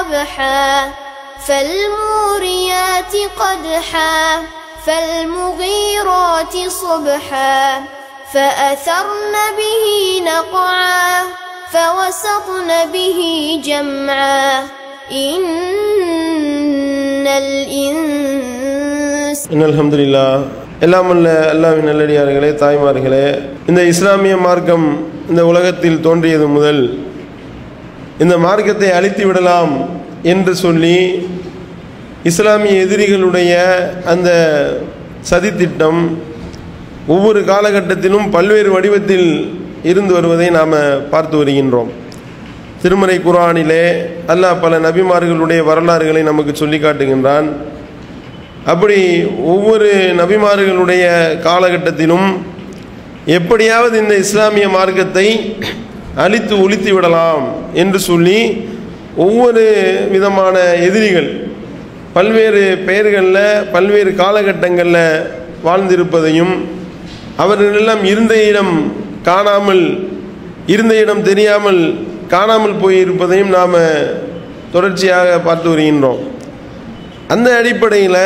قبحا فالموريات قدحا فالمغيرات صبحا فأثرن به نقعا فوسطن به جمعا إن الإنس இன்ன அல்ஹம்துலில்லா எல்லாம் உள்ள அல்லாவின் நல்லடியார்களே தாய்மார்களே இந்த இஸ்லாமிய மார்க்கம் இந்த உலகத்தில் தோன்றியது முதல் இந்த மார்க்கத்தை அழித்து விடலாம் என்று சொல்லி இஸ்லாமிய எதிரிகளுடைய அந்த சதித்திட்டம் ஒவ்வொரு காலகட்டத்திலும் பல்வேறு வடிவத்தில் இருந்து வருவதை நாம் பார்த்து வருகின்றோம். திருமறை குர்ஆனிலே அல்லாஹ் பல நபிமார்களுடைய வரலாறுகளை நமக்கு சொல்லி காட்டுகின்றான். அப்படி ஒவ்வொரு நபிமார்களுடைய காலகட்டத்திலும் எப்படியாவது இந்த இஸ்லாமிய மார்க்கத்தை அழித்து ஒழித்து விடலாம் என்று சொல்லி ஒவ்வொரு விதமான எதிரிகள் பல்வேறு பெயர்களில் பல்வேறு காலகட்டங்களில் வாழ்ந்திருப்பதையும் அவர்களெல்லாம் இருந்த இடம் காணாமல் இருந்த இடம் தெரியாமல் காணாமல் போயிருப்பதையும் நாம் தொடர்ச்சியாக பார்த்து வருகின்றோம். அந்த அடிப்படையில்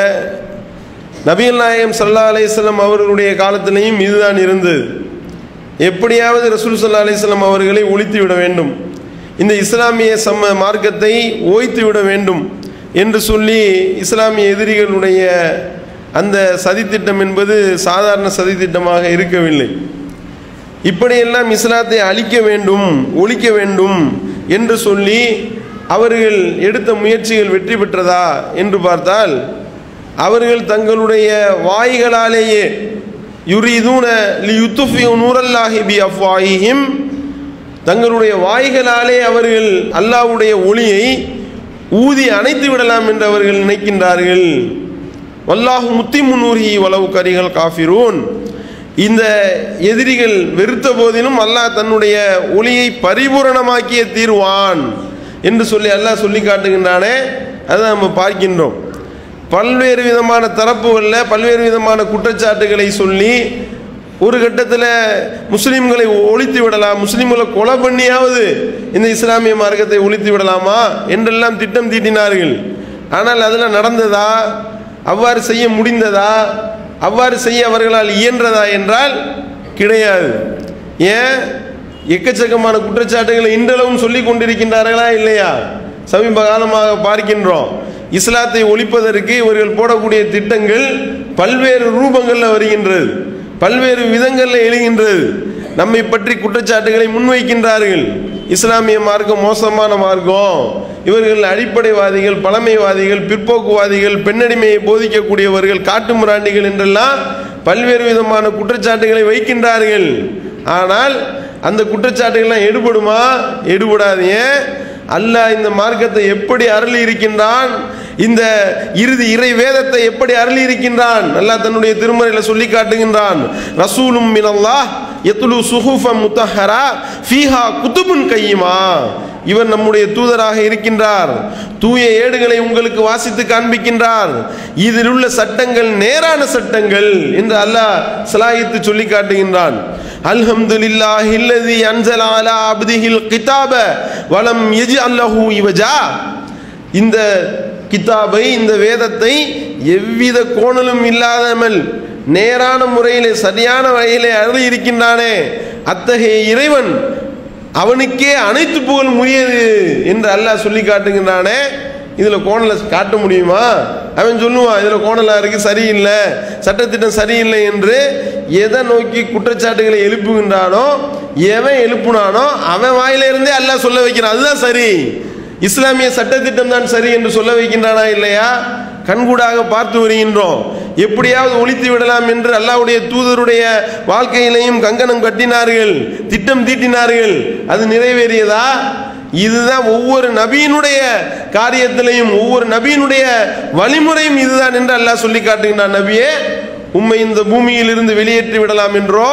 நபிகள் நாயகம் சல்லா அலையம் அவர்களுடைய காலத்திலையும் இதுதான் இருந்தது. எப்படியாவது ரசூல் சல்லா அலிஸ்லாம் அவர்களை ஒழித்து விட வேண்டும். இந்த இஸ்லாமிய சம மார்க்கத்தை ஓய்த்து விட வேண்டும் என்று சொல்லி இஸ்லாமிய எதிரிகளுடைய அந்த சதித்திட்டம் என்பது சாதாரண சதித்திட்டமாக இருக்கவில்லை. இப்படியெல்லாம் இஸ்லாத்தை அழிக்க வேண்டும் ஒழிக்க வேண்டும் என்று சொல்லி அவர்கள் எடுத்த முயற்சிகள் வெற்றி பெற்றதா என்று பார்த்தால் அவர்கள் தங்களுடைய வாய்களாலேயே யுரிதூன லியுத்துஃபியு நூரல்லாஹி பி அஃப்வாஹிஹிம் தங்களுடைய வாய்களாலே அவர்கள் அல்லாஹ்வுடைய ஒளியை ஊதி அணைத்து விடலாம் என்று அவர்கள் நினைக்கின்றார்கள். வல்லாஹு முத்தி முன்னூரி வளவு கரிகள் காஃபிரூன். இந்த எதிரிகள் வெறுத்த போதிலும் அல்லாஹ் தன்னுடைய ஒளியை பரிபூரணமாக்கிய தீர்வான் என்று சொல்லி அல்லாஹ் சொல்லி காட்டுகின்றானே. அதை நம்ம பார்க்கின்றோம். பல்வேறு விதமான தரப்புகளில் பல்வேறு விதமான குற்றச்சாட்டுகளை சொல்லி ஒரு கட்டத்தில் முஸ்லீம்களை ஒழித்து விடலாம் முஸ்லீம்களை கொலை பண்ணியாவது இந்த இஸ்லாமிய மார்க்கத்தை ஒழித்து விடலாமா என்றெல்லாம் திட்டம் தீட்டினார்கள். ஆனால் அதில் நடந்ததா? அவ்வாறு செய்ய முடிந்ததா? அவ்வாறு செய்ய அவர்களால் இயன்றதா என்றால் கிடையாது. ஏன்? எக்கச்சக்கமான குற்றச்சாட்டுகளை இன்றளவும் சொல்லிக் கொண்டிருக்கின்றார்களா இல்லையா? சமீப காலமாக பார்க்கின்றோம். இஸ்லாத்தை ஒழிப்பதற்கு இவர்கள் போடக்கூடிய திட்டங்கள் பல்வேறு ரூபங்களில் வருகின்றது. பல்வேறு விதங்களில் எழுகின்றது. நம்மை பற்றி குற்றச்சாட்டுகளை முன்வைக்கின்றார்கள். இஸ்லாமிய மார்க்கம் மோசமான மார்க்கம். இவர்கள் அடிப்படைவாதிகள் பழமைவாதிகள் பிற்போக்குவாதிகள் பெண்ணடிமையை போதிக்கக்கூடியவர்கள் காட்டு முராண்டிகள் என்றெல்லாம் பல்வேறு விதமான குற்றச்சாட்டுகளை வைக்கின்றார்கள். ஆனால் அந்த குற்றச்சாட்டுகள்லாம் எடுபடுமா? எடுபடாது. ஏன் அல்லாஹ் இந்த மார்க்கத்தை எப்படி அருளி இருக்கின்றான் இந்த இறுதி இறை வேதத்தை எப்படி அருளி இருக்கின்றான் அல்லாஹ் தன்னுடைய திருமறையில சொல்லி காட்டுகின்றான். ரசூலும் மினல்லாஹ் எத்துலு சுஹுஃபம் முத்தஹரா ஃபீஹா குதுபுன் கையுமா. இவர் நம்முடைய தூதராக இருக்கின்றார். தூய ஏடுகளை உங்களுக்கு வாசித்து காண்பிக்கின்றார். இதில் உள்ள சட்டங்கள் நேரான சட்டங்கள் என்று அல்லாஹ் சலாயித்து சொல்லி காட்டுகின்றான். அல்ஹம்துலில்லாஹி இல்லதி அன்சல் அலா அப்திஹில் கிதாப வலம் யஜி அல்லஹூ இவஜா. இந்த கிதாபை இந்த வேதத்தை எவ்வித கோணலும் இல்லாதமல் நேரான முறையிலே சரியான வகையிலே அழுது இருக்கின்றானே அத்தகைய இறைவன் அவனுக்கே அனைத்து புகழ் முடியது என்று அல்லாஹ் சொல்லி காட்டுகின்றானே. இதில் கோணலை காட்ட முடியுமா? அவன் சொல்லுவான் இதில் கோணலாக இருக்குது சரியில்லை சட்டத்திட்டம் சரியில்லை என்று. எதை நோக்கி குற்றச்சாட்டுகளை எழுப்புகின்றானோ எவன் எழுப்புனானோ அவன் வாயிலிருந்தே அல்லாஹ் சொல்ல வைக்கிறான். அதுதான் சரி. இஸ்லாமிய சட்டத்திட்டம் தான் சரி என்று சொல்ல வைக்கின்றானா இல்லையா? கண்கூடாக பார்த்து வருகின்றோம். எப்படியாவது ஒழித்து விடலாம் என்று அல்லாவுடைய தூதருடைய வாழ்க்கையிலையும் கங்கணம் கட்டினார்கள் திட்டம் தீட்டினார்கள். அது நிறைவேறியதா? இதுதான் ஒவ்வொரு நபியினுடைய காரியத்திலையும் ஒவ்வொரு நபியினுடைய வழிமுறையும் இதுதான் என்று அல்லாஹ் சொல்லி காட்டுகின்றான் நபியே. உம்மை இந்த பூமியில் இருந்து வெளியேற்றி விடலாம் என்றோ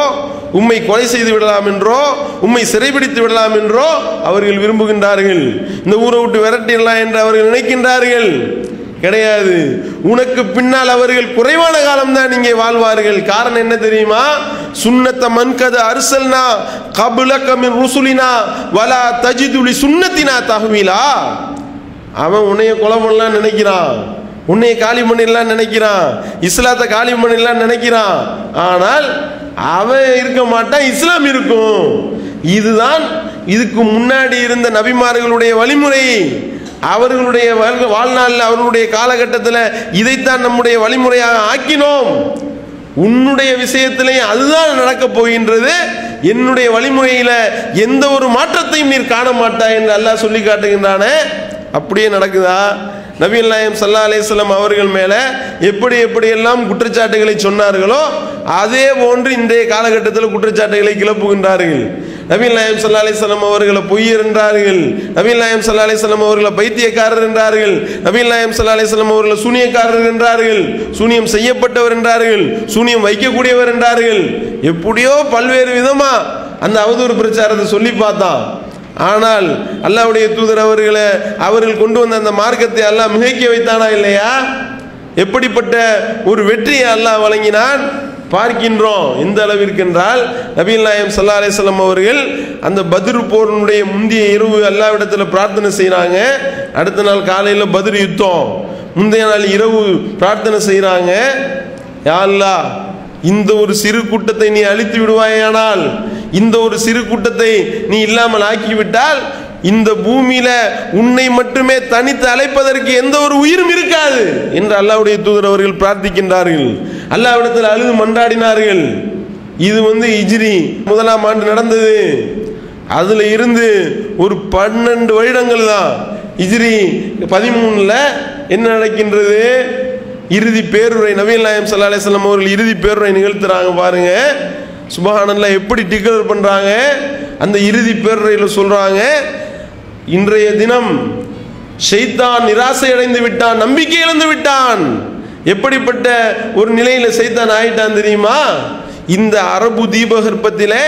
உம்மை கொலை செய்து விடலாம் என்றோ உம்மை சிறைபிடித்து விடலாம் என்றோ அவர்கள் விரும்புகின்றார்கள். இந்த ஊரை விட்டு விரட்டிடலாம் என்று அவர்கள் நினைக்கின்றார்கள். கிடையாது. உனக்கு பின்னால் அவர்கள் குறைவான காலம்தான் இங்கே வாழ்வார்கள். காரணம் என்ன தெரியுமா? சுண்ணத்த மன்கத அரிசல்னா கபுலக்கமின் ருசுலினா வலா தஜிதுலி சுன்னத்தினா தஹ்வீலா. அவன் உன்னைய கொலை பண்ணலாம் நினைக்கிறான். உன்னைய காலி பண்ணிடலாம் நினைக்கிறான். இஸ்லாத்தை காலி பண்ணிடலாம் நினைக்கிறான். ஆனால் அவன் இருக்க மாட்டான் இஸ்லாம் இருக்கும். இதுதான் இதுக்கு முன்னாடி இருந்த நபிமார்களுடைய வழிமுறை. அவர்களுடைய வாழ்- வாழ்நாளில் அவர்களுடைய காலகட்டத்தில் இதைத்தான் நம்முடைய வழிமுறையாக ஆக்கினோம். உன்னுடைய விஷயத்திலையும் அதுதான் நடக்கப் போகின்றது. என்னுடைய வழிமுறையில் எந்த ஒரு மாற்றத்தையும் நீர் காண மாட்டாய் என்று அல்லாஹ் சொல்லி காட்டுகின்றானே. அப்படியே நடக்குதா? நபீல் நாயம் சல்லா அலிஸ்லாம் அவர்கள் மேலே எப்படி எப்படியெல்லாம் குற்றச்சாட்டுகளை சொன்னார்களோ அதே போன்று இன்றைய காலகட்டத்தில் குற்றச்சாட்டுகளை கிளப்புகின்றார்கள். நபீல் நாயம் சல்லா அலிஸ்லாம் அவர்களை பொய்யர் என்றார்கள். நபீல் நாயம் சல்லா அலிஸ்லாம் அவர்களை பைத்தியக்காரர் என்றார்கள். நபீல் நாயம் சல்லா அலிஸ்லாம் அவர்களை சூனியக்காரர் என்றார்கள். சூனியம் செய்யப்பட்டவர் என்றார்கள். சூனியம் வைக்கக்கூடியவர் என்றார்கள். எப்படியோ பல்வேறு விதமா அந்த அவதூறு பிரச்சாரத்தை சொல்லி பார்த்தான். ஆனால் அல்லாவுடைய தூதர் அவர்களை அவர்கள் கொண்டு வந்த அந்த மார்க்கத்தை அல்லாஹ் மிகைக்க வைத்தானா இல்லையா? எப்படிப்பட்ட ஒரு வெற்றியை அல்லாஹ் வழங்கினான்? பார்க்கின்றோம். எந்த அளவிற்கு என்றால் நபீல் நாயம் சல்லா அலிஸ்லாம் அவர்கள் அந்த பதிர் போரினுடைய முந்தைய இரவு அல்லாவிடத்தில் பிரார்த்தனை செய்கிறாங்க அடுத்த நாள் காலையில் பதிர் யுத்தம். முந்தைய நாள் இரவு பிரார்த்தனை செய்கிறாங்க யா அல்லாஹ் இந்த ஒரு சிறு கூட்டத்தை நீ அழித்து விடுவாயானால் இந்த ஒரு சிறு கூட்டத்தை நீ இல்லாமல் ஆக்கிவிட்டால் இந்த பூமியில உன்னை மட்டுமே தனித்து அழைப்பதற்கு எந்த ஒரு உயிரும் இருக்காது என்று அல்லாவுடைய தூதர் அவர்கள் பிரார்த்திக்கின்றார்கள். அல்லாவிடத்தில் அழுது மன்றாடினார்கள் இது வந்து இஜ்ரி முதலாம் ஆண்டு நடந்தது. அதுல இருந்து ஒரு பன்னெண்டு வருடங்கள் தான் இஜ்ரி பதிமூணுல என்ன நடக்கின்றது? இறுதி பேருரை நவீன் நாயம் சல்லா அலிஸ்லாம் அவர்கள் இறுதி பேருரை நிகழ்த்துறாங்க பாருங்க. சுபகானந்தில் எப்படி டிக்ளேர் பண்ணுறாங்க அந்த இறுதி பேரறையில் சொல்கிறாங்க இன்றைய தினம் ஷைத்தான் நிராசை அடைந்து விட்டான் நம்பிக்கை இழந்து விட்டான். எப்படிப்பட்ட ஒரு நிலையில் சைத்தான் ஆயிட்டான் தெரியுமா? இந்த அரபு தீபகற்பத்திலே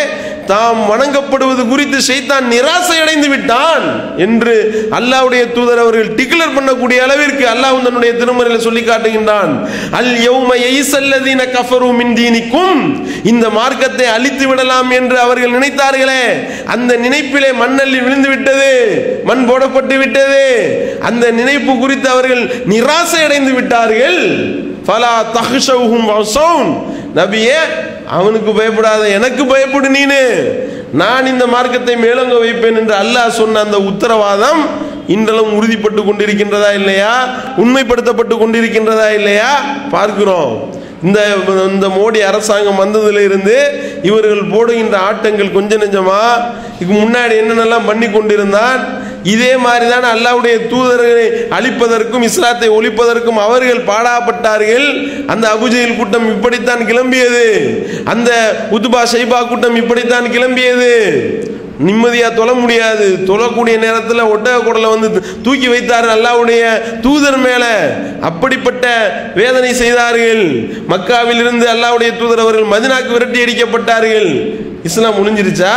தாம் வணங்கப்படுவது குறித்து செய்தான் நிராசை அடைந்து விட்டான் என்று அல்லாஹ்வுடைய தூதர் அவர்கள் டிக்ளேர் பண்ணக்கூடிய அளவிற்கு அல்லாஹ் தன்னுடைய திருமறையில் சொல்லி காட்டுகின்றான். அல் யௌம யைசல்லதீன கஃபரு மின் தீனிக்கும். இந்த மார்க்கத்தை அழித்து விடலாம் என்று அவர்கள் நினைத்தார்களே. அந்த நினைப்பிலே மண்ணள்ளி விழுந்து விட்டது மண் போடப்பட்டு விட்டது. அந்த நினைப்பு குறித்து அவர்கள் நிராசை அடைந்து விட்டார்கள். ஃபலா தஹ்ஷவுஹும் வஸௌன். நபியே அவனுக்கு பயப்படாத எனக்கு பயப்படு நீனு. நான் இந்த மார்க்கத்தை மேலோங்க வைப்பேன் என்று அல்லாஹ் சொன்ன அந்த உத்தரவாதம் இன்றளவும் உறுதிப்பட்டு கொண்டிருக்கின்றதா இல்லையா? உண்மைப்படுத்தப்பட்டு கொண்டிருக்கின்றதா இல்லையா? பார்க்கிறோம். இந்த இந்த மோடி அரசாங்கம் வந்ததுல இருந்து இவர்கள் போடுகின்ற ஆட்டங்கள் கொஞ்சம் நெஞ்சமா? இதுக்கு முன்னாடி என்னென்னலாம் பண்ணி கொண்டிருந்தான்? இதே மாதிரி தான் அல்லாவுடைய தூதர்களை அழிப்பதற்கும் இஸ்லாத்தை ஒழிப்பதற்கும் அவர்கள் பாடாப்பட்டார்கள். அந்த அபுஜெயில் கூட்டம் இப்படித்தான் கிளம்பியது. அந்த உதுபா ஷைபா கூட்டம் இப்படித்தான் கிளம்பியது. நிம்மதியாக தொழ முடியாது. தொழக்கூடிய நேரத்தில் ஒட்டக குடலை வந்து தூக்கி வைத்தார் அல்லாவுடைய தூதர் மேலே. அப்படிப்பட்ட வேதனை செய்தார்கள். மக்காவில் இருந்து அல்லாவுடைய தூதர் அவர்கள் மதினாக்கு விரட்டி அடிக்கப்பட்டார்கள். இஸ்லாம் முடிஞ்சிருச்சா?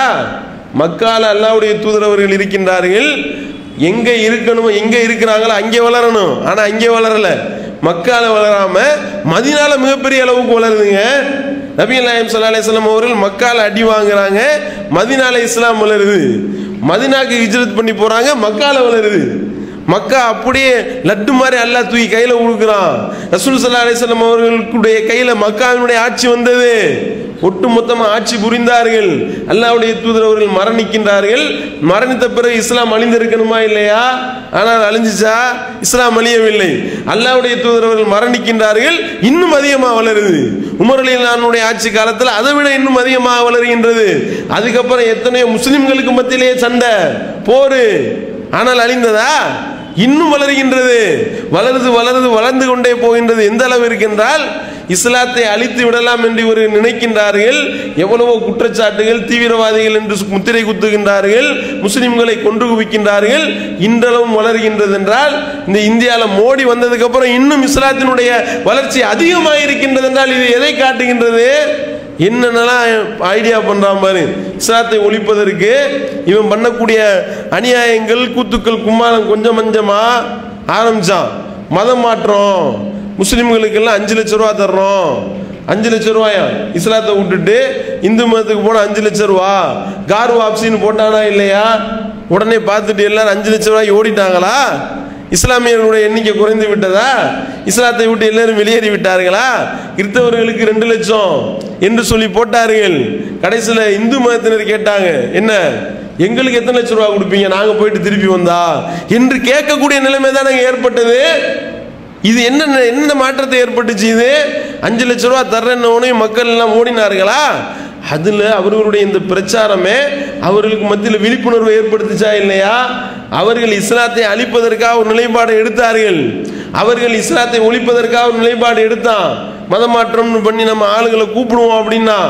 மக்கால அல்லாவுடைய தூதர் அவர்கள் இருக்கின்றார்கள். எங்கே இருக்கணுமோ எங்கே இருக்கிறாங்களோ அங்கே வளரணும். ஆனால் அங்கே வளரலை. மக்கால வளராமல் மதினால மிகப்பெரிய அளவுக்கு வளருதுங்க. நபி நாயம் சல்லா அலிஸ்லாம் அவர்கள் மக்கால் அடி வாங்குறாங்க மதினால இஸ்லாம் வளருது. மதினாக்கு ஹிஜ்ரத் பண்ணி போறாங்க மக்கால வளருது. மக்கா அப்படியே லட்டு மாதிரி அல்லாஹ் தூக்கி கையில கொடுக்குறான். ரசூல் சல்லா அலிஸ்லாம் அவர்களுடைய கையில மக்காவினுடைய ஆட்சி வந்தது. ஒட்டு மொத்தமாக ஆட்சி புரிந்தார்கள். அல்லாவுடைய தூதர் அவர்கள் மரணிக்கின்றார்கள். மரணித்த பிறகு இஸ்லாம் அழிந்திருக்கணுமா இல்லையா? ஆனால் அழிஞ்சிச்சா? இஸ்லாம் அழியவில்லை. அல்லாவுடைய தூதர் அவர்கள் மரணிக்கின்றார்கள். இன்னும் அதிகமாக வளருது. உமரலியலானுடைய ஆட்சி காலத்தில் அதை விட இன்னும் அதிகமாக வளருகின்றது. அதுக்கப்புறம் எத்தனையோ முஸ்லிம்களுக்கு மத்தியிலேயே சண்டை போரு. ஆனால் அழிந்ததா? இன்னும் வளர்கின்றது. வளருது வளருது வளர்ந்து கொண்டே போகின்றது. எந்த அளவு இருக்கின்றால் இஸ்லாத்தை அழித்து விடலாம் என்று ஒரு நினைக்கின்றார்கள். எவ்வளவோ குற்றச்சாட்டுகள் தீவிரவாதிகள் என்று முத்திரை குத்துகின்றார்கள். முஸ்லிம்களை கொன்று குவிக்கின்றார்கள். இன்றளவும் வளர்கின்றது என்றால் இந்த இந்தியாவில் மோடி வந்ததுக்கு அப்புறம் இன்னும் இஸ்லாத்தினுடைய வளர்ச்சி அதிகமாக இருக்கின்றது என்றால் இது எதை காட்டுகின்றது? என்னென்னலாம் ஐடியா பண்ணுறான் பாரு. இஸ்லாத்தை ஒழிப்பதற்கு இவன் பண்ணக்கூடிய அநியாயங்கள் கூத்துக்கள் கும்மாளம் கொஞ்சம் கொஞ்சமாக ஆரம்பிச்சான். மதம் மாற்றம். முஸ்லீம்களுக்கெல்லாம் அஞ்சு லட்ச ரூபா தர்றோம். அஞ்சு லட்ச ரூபாயா? இஸ்லாத்தை விட்டுட்டு இந்து மதத்துக்கு போனால் அஞ்சு லட்ச ரூபா. கார் வாப்சின்னு போட்டானா இல்லையா? உடனே பார்த்துட்டு எல்லாரும் அஞ்சு லட்ச ரூபாய் ஓடிட்டாங்களா? இஸ்லாமியர்களுடைய எண்ணிக்கை குறைந்து விட்டதா? இஸ்லாத்தை விட்டு எல்லாரும் வெளியேறி விட்டார்களா? கிறிஸ்தவர்களுக்கு ரெண்டு லட்சம் என்று சொல்லி போட்டார்கள். கடைசியில் இந்து மதத்தினர் கேட்டாங்க என்ன? எங்களுக்கு எத்தனை லட்சம் ரூபா கொடுப்பீங்க? நாங்க போயிட்டு திருப்பி வந்தா? என்று கேட்கக்கூடிய நிலைமை தான் ஏற்பட்டது. இது என்ன என்ன மாற்றத்தை ஏற்பட்டுச்சு இது? அஞ்சு லட்ச ரூபா தர்றேன்னு மக்கள் எல்லாம் ஓடினார்களா? அதுல அவர்களுடைய இந்த பிரச்சாரமே அவர்களுக்கு மத்தியில் விழிப்புணர்வு ஏற்படுத்துச்சா இல்லையா? அவர்கள் இஸ்லாத்தை அழிப்பதற்காக ஒரு நிலைப்பாடு எடுத்தார்கள். அவர்கள் இஸ்லாத்தை ஒழிப்பதற்காக ஒரு நிலைப்பாடு எடுத்தான். மதம் மாற்றம்னு பண்ணி நம்ம ஆளுகளை கூப்பிடுவோம் அப்படின்னா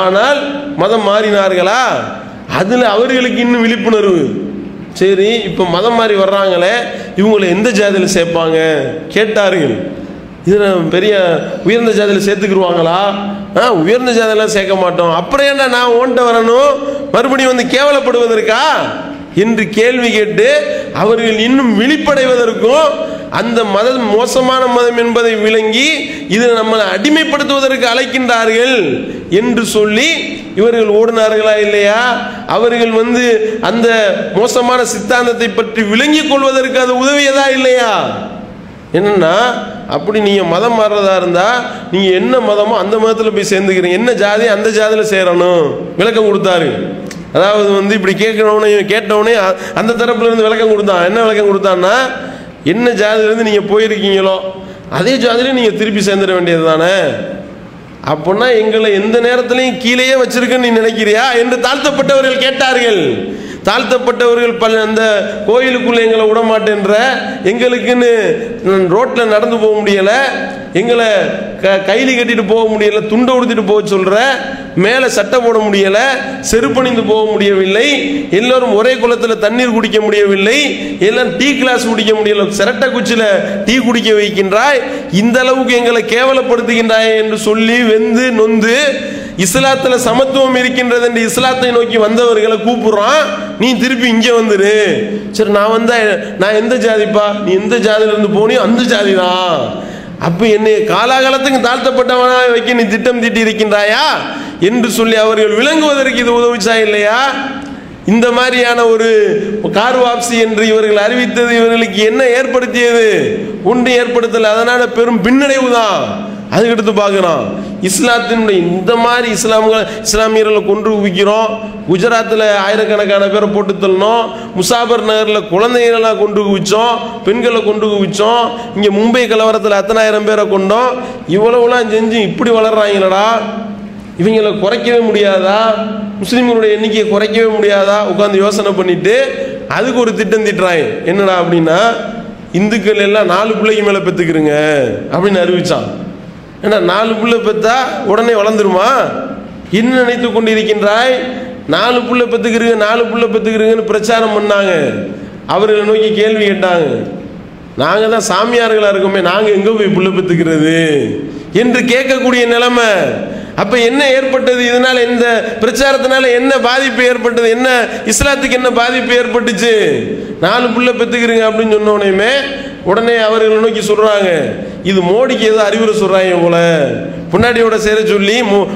ஆனால் மதம் மாறினார்களா? அதில் அவர்களுக்கு இன்னும் விழிப்புணர்வு. சரி இப்போ மதம் மாறி வர்றாங்களே இவங்களை எந்த ஜாதியில் சேர்ப்பாங்க? கேட்டார்கள். இதில் பெரிய உயர்ந்த ஜாதியில் சேர்த்துக்கிடுவாங்களா ஆ உயர்ந்த ஜாதியெல்லாம் சேர்க்க மாட்டோம். அப்புறம் ஏன்டா நான் ஓன்ட்ட வரணும்? மறுபடியும் வந்து கேவலப்படுவதற்கா? என்று கேள்வி கேட்டு அவர்கள் இன்னும் விழிப்படைவதற்கும் அந்த மதம் மோசமான மதம் என்பதை விளங்கி இது நம்மளை அடிமைப்படுத்துவதற்கு அழைக்கின்றார்கள் என்று சொல்லி இவர்கள் ஓடினார்களா இல்லையா? அவர்கள் வந்து அந்த மோசமான சித்தாந்தத்தை பற்றி விளங்கிக் கொள்வதற்கு அது உதவியதா இல்லையா? என்னன்னா அப்படி நீங்கள் மதம் மாறுறதா இருந்தா நீங்கள் என்ன மதமோ அந்த மதத்தில் போய் சேர்ந்துக்கிறீங்க. என்ன ஜாதி? அந்த ஜாதியில் சேரணும். விளக்கம் கொடுத்தாரு. அதாவது வந்து இப்படி கேட்கறவனே கேட்டவனே அந்த தரப்புலேருந்து விளக்கம் கொடுத்தான். என்ன விளக்கம் கொடுத்தான்னா என்ன ஜாதிலேருந்து நீங்கள் போயிருக்கீங்களோ அதே ஜாதியில நீங்கள் திருப்பி சேர்ந்துட வேண்டியது தானே அப்படின்னா எங்களை எந்த நேரத்திலையும் கீழேயே வச்சிருக்குன்னு நீ நினைக்கிறியா? என்று தாழ்த்தப்பட்டவர்கள் கேட்டார்கள். தாழ்த்தப்பட்டவர்கள் பல அந்த கோயிலுக்குள்ள எங்களை விட மாட்டேன்ற எங்களுக்குன்னு ரோட்ல நடந்து போக முடியல எங்களை க கைலி கட்டிட்டு போக முடியல துண்டை உடுத்திட்டு போக சொல்ற மேலே சட்டை போட முடியல செருப்பணிந்து போக முடியவில்லை எல்லோரும் ஒரே குளத்தில் தண்ணீர் குடிக்க முடியவில்லை எல்லாம் டீ கிளாஸ் குடிக்க முடியல சிரட்டை குச்சியில் டீ குடிக்க வைக்கின்றாய் இந்த அளவுக்கு எங்களை கேவலப்படுத்துகின்றாய் என்று சொல்லி வெந்து நொந்து இஸ்லாத்துல சமத்துவம் இருக்கின்றது என்று இஸ்லாத்தை நோக்கி வந்தவர்களை கூப்பிடுறான். நீ திருப்பி இங்கே வந்துரு. சரி நான் வந்தா நான் எந்த ஜாதிப்பா? நீ எந்த ஜாதியில இருந்து போனியோ அந்த ஜாதி தான் அப்ப என்னை காலாகாலத்துக்கு தாழ்த்தப்பட்டவனா வைக்க நீ திட்டம் தீட்டி இருக்கின்றாயா? என்று சொல்லி அவர்கள் விளங்குவதற்கு இது உதவிச்சா இல்லையா? இந்த மாதிரியான ஒரு கார் வாப்சி என்று இவர்கள் அறிவித்தது இவர்களுக்கு என்ன ஏற்படுத்தியது? ஒன்று ஏற்படுத்தல. அதனால பெரும் பின்னடைவு தான் அதுக்கடுத்து பார்க்குறோம் இஸ்லாத்தினுடைய இந்த மாதிரி இஸ்லாம்கள் இஸ்லாமியர்களை கொன்று குவிக்கிறோம். குஜராத்தில் ஆயிரக்கணக்கான பேரை போட்டு தள்ளணும். முசாபர் நகரில் குழந்தைகளெல்லாம் கொண்டு குவிச்சோம். பெண்களை கொண்டு குவிச்சோம். இங்கே மும்பை கலவரத்தில் அத்தனாயிரம் பேரை கொண்டோம். இவ்வளவுலாம் செஞ்சு இப்படி வளர்றாங்களடா. இவங்களை குறைக்கவே முடியாதா? முஸ்லீம்களுடைய எண்ணிக்கையை குறைக்கவே முடியாதா? உட்காந்து யோசனை பண்ணிட்டு அதுக்கு ஒரு திட்டம் திட்டுறாங்க. என்னடா அப்படின்னா இந்துக்கள் எல்லாம் நாலு பிள்ளைக்கு மேலே பெற்றுக்கிறங்க அப்படின்னு அறிவிச்சான். ஏன்னா நாலு புள்ள பெற்றா உடனே வளர்ந்துருமா? என்ன நினைத்து கொண்டிருக்கின்றாய் நாலு புள்ள பெற்றுக்கிறீங்க நாலு புள்ள பெற்றுக்கிறீங்கன்னு பிரச்சாரம் பண்ணாங்க. அவர்களை நோக்கி கேள்வி கேட்டாங்க. நாங்கள் தான் சாமியார்களாக இருக்கோமே நாங்கள் எங்கே போய் புள்ள பெற்றுக்கிறது என்று கேட்கக்கூடிய நிலைமை. அப்ப என்ன ஏற்பட்டது? இதனால இந்த பிரச்சாரத்தினால என்ன பாதிப்பு ஏற்பட்டது? என்ன இஸ்லாத்துக்கு என்ன பாதிப்பு ஏற்பட்டுச்சு? நாலு புள்ள பெற்றுக்கிறீங்க அப்படின்னு சொன்ன உடனேயுமே உடனே அவர்களை நோக்கி சொல்றாங்க இது மோடிக்கு ஏதோ அறிவுரை சொல்றாங்க போல புண்டாட்டியோட சேர சொல்லி மு-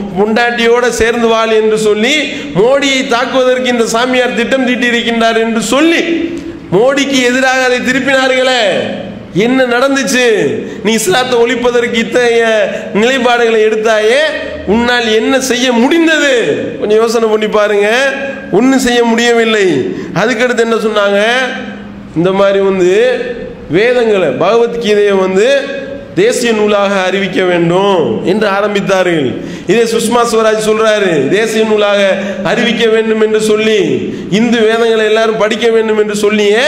சேர்ந்து வாழ் என்று சொல்லி மோடியை தாக்குவதற்கு இந்த சாமியார் திட்டம் தீட்டியிருக்கின்றார் என்று சொல்லி மோடிக்கு எதிராக அதை திருப்பினார்களே. என்ன நடந்துச்சு? நீ இஸ்லாத்தை ஒழிப்பதற்கு இத்தகைய நிலைப்பாடுகளை எடுத்தாயே உன்னால் என்ன செய்ய முடிந்தது? கொஞ்சம் யோசனை பண்ணி பாருங்க. ஒன்றும் செய்ய முடியவில்லை. அதுக்கடுத்து என்ன சொன்னாங்க? இந்த மாதிரி வந்து வேதங்களை பகவத்கீதையை வந்து தேசிய நூலாக அறிவிக்க வேண்டும் என்று ஆரம்பித்தார்கள். இதே சுஷ்மா ஸ்வராஜ் சொல்றாரு. தேசிய நூலாக அறிவிக்க வேண்டும் என்று சொல்லி இந்து வேதங்களை எல்லாரும் படிக்க வேண்டும் என்று சொல்லியே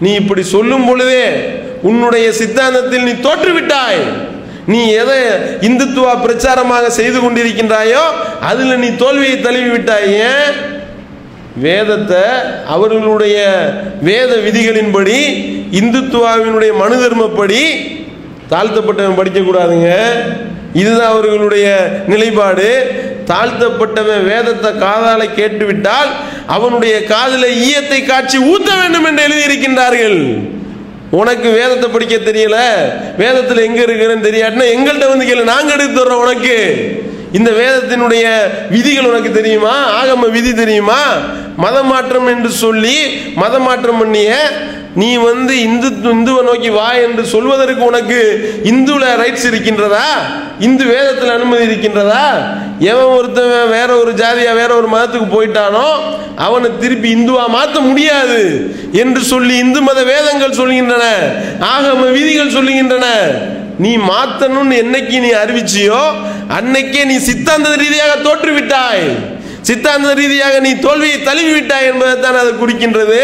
நீ இப்படி சொல்லும் பொழுதே உன்னுடைய சித்தாந்தத்தில் நீ தோற்றுவிட்டாய். நீ எதை இந்துத்துவ பிரச்சாரமாக செய்து கொண்டிருக்கின்றாயோ அதில் நீ தோல்வியை தழுவி விட்டாய் ஏன் வேதத்தை அவர்களுடைய வேத விதிகளின்படி இந்துத்துவாவினுடைய மனு தர்மப்படி தாழ்த்தப்பட்டவன் படிக்கக்கூடாதுங்க. இதுதான் அவர்களுடைய நிலைப்பாடு. தாழ்த்தப்பட்டவன் வேதத்தை காதால கேட்டுவிட்டால் அவனுடைய காதில் ஈயத்தை காட்சி ஊத்த வேண்டும் என்று எழுதியிருக்கின்றார்கள். உனக்கு வேதத்தை படிக்க தெரியல? வேதத்தில் எங்க இருக்கிறேன்னு தெரியாட்டினா எங்கள்கிட்ட வந்து கேளு நாங்கள் எடுத்து தர்றோம் உனக்கு. இந்த வேதத்தினுடைய விதிகள் உனக்கு தெரியுமா? ஆகம விதி தெரியுமா? மதம் மாற்றம் என்று சொல்லி மதம் மாற்றம் பண்ணிய நீ வந்து இந்து இந்துவை நோக்கி வா என்று சொல்வதற்கு உனக்கு இந்துல ரைட்ஸ் இருக்கின்றதா? இந்து வேதத்தில் அனுமதி இருக்கின்றதா? எவன் ஒருத்தன் வேற ஒரு ஜாதியா வேற ஒரு மதத்துக்கு போயிட்டானோ அவனை திருப்பி இந்துவா மாற்ற முடியாது என்று சொல்லி இந்து மத வேதங்கள் சொல்கின்றன. ஆகம விதிகள் சொல்லுகின்றன. நீ மாத்தணும்னு என்னைக்கு நீ அறிவிச்சியோ அன்னைக்கே நீ சித்தாந்த ரீதியாக தோற்றுவிட்டாய். சித்தாந்த ரீதியாக நீ தோல்வியை தழுவி விட்டாய் என்பதை தான் அது குறிக்கின்றது.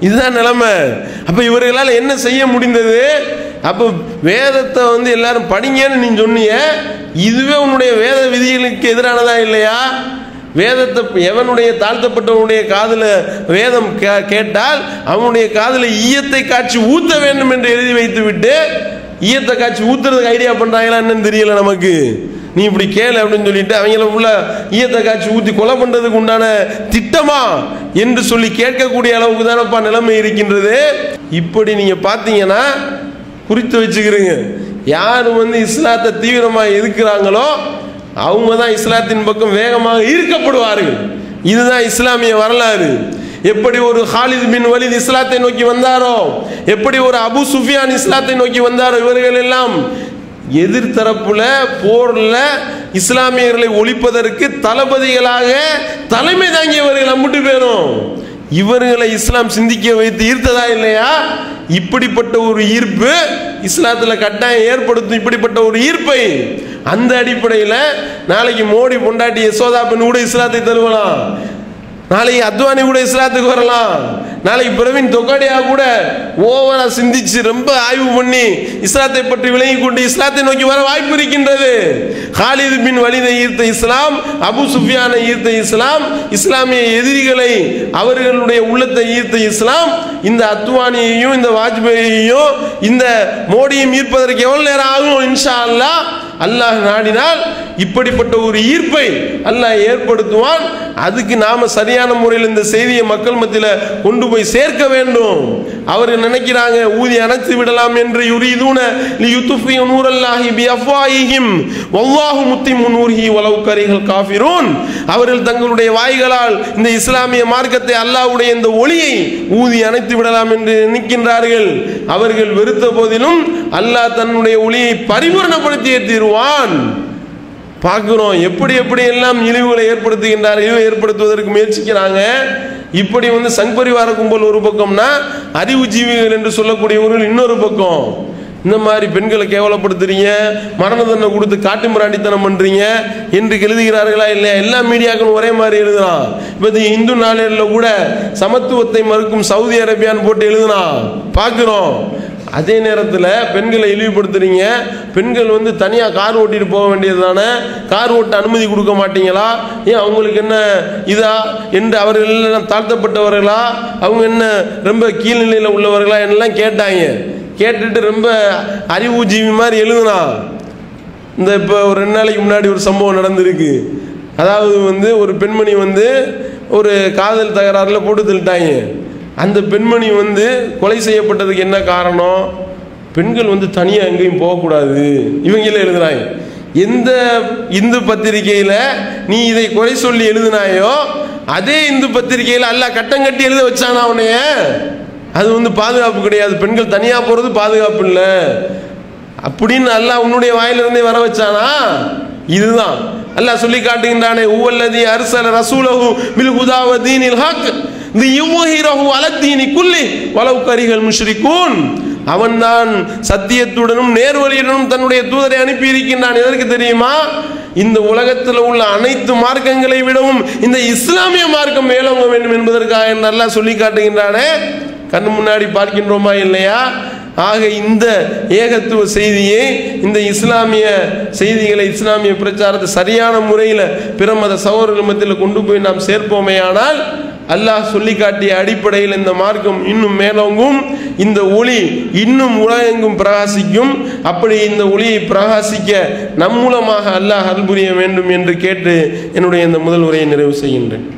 இதுதான் நிலைமை. அப்போ இவர்களால் என்ன செய்ய முடிந்தது? அப்போ வேதத்தை வந்து எல்லாரும் படிங்கன்னு நீ சொன்னிய இதுவே உன்னுடைய வேத விதிகளுக்கு எதிரானதா இல்லையா? வேதத்தை எவனுடைய தாழ்த்தப்பட்டவனுடைய காதில் வேதம் கே- கேட்டால் அவனுடைய காதில் ஈயத்தை காட்சி ஊத்த வேண்டும் என்று எழுதி வைத்துவிட்டு ஈயத்தை காட்சி ஊத்துறதுக்கு ஐடியா பண்றாங்களா என்னன்னு தெரியல நமக்கு. நீ இப்படி கேளு அப்படின்னு சொல்லிட்டு அவங்கள உள்ள ஈயத்தை காட்சி ஊத்தி கொலை பண்றதுக்கு உண்டான திட்டமா என்று சொல்லி கேட்கக்கூடிய அளவுக்கு தானப்பா நிலைமை இருக்கின்றது. இப்படி நீங்க பாத்தீங்கன்னா குறித்து வச்சுக்கிறீங்க. யார் வந்து இஸ்லாத்தை தீவிரமா எதிர்க்கிறாங்களோ அவங்க தான் இஸ்லாத்தின் பக்கம் வேகமாக ஈர்க்கப்படுவார்கள். இதுதான் இஸ்லாமிய வரலாறு. எப்படி ஒரு ஹாலித் பின் வலித் இஸ்லாத்தை நோக்கி வந்தாரோ? எப்படி ஒரு அபு சுஃபியான் இஸ்லாத்தை நோக்கி வந்தாரோ? இவர்கள் எல்லாம் எதிர்த்தரப்புல போர்ல இஸ்லாமியர்களை ஒழிப்பதற்கு தளபதிகளாக தலைமை தாங்கியவர்கள் அம்பிட்டு பேரும். இவர்களை இஸ்லாம் சிந்திக்க வைத்து ஈர்த்ததா இல்லையா? இப்படிப்பட்ட ஒரு ஈர்ப்பு இஸ்லாத்துல கட்டாயம் ஏற்படுத்தும். இப்படிப்பட்ட ஒரு ஈர்ப்பை அந்த அடிப்படையில் நாளைக்கு மோடி பொண்டாட்டி யசோதா பெண் கூட இஸ்லாத்தை தருவலாம். நாளைக்கு அத்வானி கூட இஸ்லாத்துக்கு வரலாம். நாளைக்கு பிரவீன் தொகாடியா கூட ஓவரா சிந்திச்சு ரொம்ப ஆய்வு பண்ணி இஸ்லாத்தை பற்றி விளங்கி கொண்டு இஸ்லாத்தை நோக்கி வர வாய்ப்பு இருக்கின்றது. ஹாலிது பின் வலிதை ஈர்த்த இஸ்லாம் அபு சுஃபியானை ஈர்த்த இஸ்லாம் இஸ்லாமிய எதிரிகளை அவர்களுடைய உள்ளத்தை ஈர்த்த இஸ்லாம் இந்த அத்வானியையும் இந்த வாஜ்பேயையும் இந்த மோடியும் ஈர்ப்பதற்கு எவ்வளவு நேரம் ஆகும்? இன்ஷா அல்லாஹ். அல்லாஹ் நாடினால் இப்படிப்பட்ட ஒரு ஈர்ப்பை அல்லாஹ் ஏற்படுத்துவான். அதுக்கு நாம சரியான முறையில் இந்த செய்தியை மக்கள் மத்தியில் கொண்டு போய் சேர்க்க வேண்டும். அவர் நினைக்கிறாங்க? ஊதி அணைத்து விடலாம் என்று யுரீதுன லியுத்ஃபியு நூரல்லாஹி பிஅஃவாஹிஹிம் வல்லாஹு முத்திமு நூர்ஹி வலவ் கரிகள் காஃபிரூன். அவர்கள் தங்களுடைய வாய்களால் இந்த இஸ்லாமிய மார்க்கத்தை அல்லாஹ்வுடைய இந்த ஒளியை ஊதி அணைத்து விடலாம் என்று நினைக்கின்றார்கள். அவர்கள் வெறுத்த போதிலும் அல்லாஹ் தன்னுடைய ஒளியை பரிபூரணப்படுத்தியே ஏற்றிடுவான் பார்க்கிறோம். எப்படி எப்படி எல்லாம் இழிவுகளை ஏற்படுத்துகின்றார் இழிவு ஏற்படுத்துவதற்கு முயற்சிக்கிறாங்க. இப்படி வந்து சங்பரிவார கும்பல் ஒரு பக்கம்னா அறிவு ஜீவிகள் என்று சொல்லக்கூடியவர்கள் இன்னொரு பக்கம். இந்த மாதிரி பெண்களை கேவலப்படுத்துறீங்க மரண தண்டனை கொடுத்து காட்டு மிராண்டித்தனம் பண்றீங்க என்று எழுதுகிறார்களா இல்லையா? எல்லா மீடியாக்களும் ஒரே மாதிரி எழுதுனான் இப்போ இது இந்து நாளில் கூட சமத்துவத்தை மறுக்கும் சவுதி அரேபியான்னு போட்டு எழுதுனா பார்க்கிறோம். அதே நேரத்தில் பெண்களை இழிவுபடுத்துறீங்க. பெண்கள் வந்து தனியாக கார் ஓட்டிட்டு போக வேண்டியது தானே கார் ஓட்ட அனுமதி கொடுக்க மாட்டீங்களா? ஏன் அவங்களுக்கு என்ன இதா? என்று அவர்கள் தாழ்த்தப்பட்டவர்களா? அவங்க என்ன ரொம்ப கீழ்நிலையில் உள்ளவர்களா? என்னெல்லாம் கேட்டாங்க. கேட்டுட்டு ரொம்ப அறிவுஜீவி மாதிரி எழுதுனா. இந்த இப்போ ஒரு ரெண்டு நாளைக்கு முன்னாடி ஒரு சம்பவம் நடந்திருக்கு. அதாவது வந்து ஒரு பெண்மணி வந்து ஒரு காதல் தகராறில் போட்டு தள்ளிட்டாங்க அந்த பெண்மணி வந்து கொலை செய்யப்பட்டதுக்கு என்ன காரணம்? பெண்கள் வந்து தனியாக எங்கேயும் போகக்கூடாது. இவங்களே எழுதுனாங்க எந்த இந்து பத்திரிகையில் நீ இதை குறை சொல்லி எழுதினாயோ அதே இந்து பத்திரிகையில் அல்ல கட்டம் கட்டி எழுத வச்சானா உன்னைய? அது வந்து பாதுகாப்பு கிடையாது. பெண்கள் தனியாக போகிறது பாதுகாப்பு இல்லை. அப்படின்னு அல்ல உன்னுடைய வாயிலிருந்தே வர வச்சானா? இதுதான். அல்ல சொல்லி காட்டுகின்றானே ஊவல்லதி அரசல ரசூலஹு மில் ஹுதாவதீனில் ஹக். அவன் தான் அலத்தீனி கரிகள் சத்தியத்துடனும் நேர்வழியுடனும் தன்னுடைய தூதரை அனுப்பி இருக்கின்றான் எதற்கு தெரியுமா? இந்த உலகத்தில் உள்ள அனைத்து மார்க்கங்களை விடவும் இந்த இஸ்லாமிய மார்க்கம் மேலோங்க வேண்டும் என்பதற்காக நல்லா சொல்லி காட்டுகின்றானே. கண் முன்னாடி பார்க்கின்றோமா இல்லையா? ஆக இந்த ஏகத்துவ செய்தியை இந்த இஸ்லாமிய செய்திகளை இஸ்லாமிய பிரச்சாரத்தை சரியான முறையில் பிற மத சகோதரர்கள் மத்தியில் கொண்டு போய் நாம் சேர்ப்போமேயானால் அல்லாஹ் சொல்லி காட்டிய அடிப்படையில் இந்த மார்க்கம் இன்னும் மேலோங்கும். இந்த ஒளி இன்னும் உலகெங்கும் பிரகாசிக்கும். அப்படி இந்த ஒளியை பிரகாசிக்க நம் மூலமாக அல்லாஹ் அல்புரிய வேண்டும் என்று கேட்டு என்னுடைய இந்த முதல் உரையை நிறைவு செய்கின்றேன்.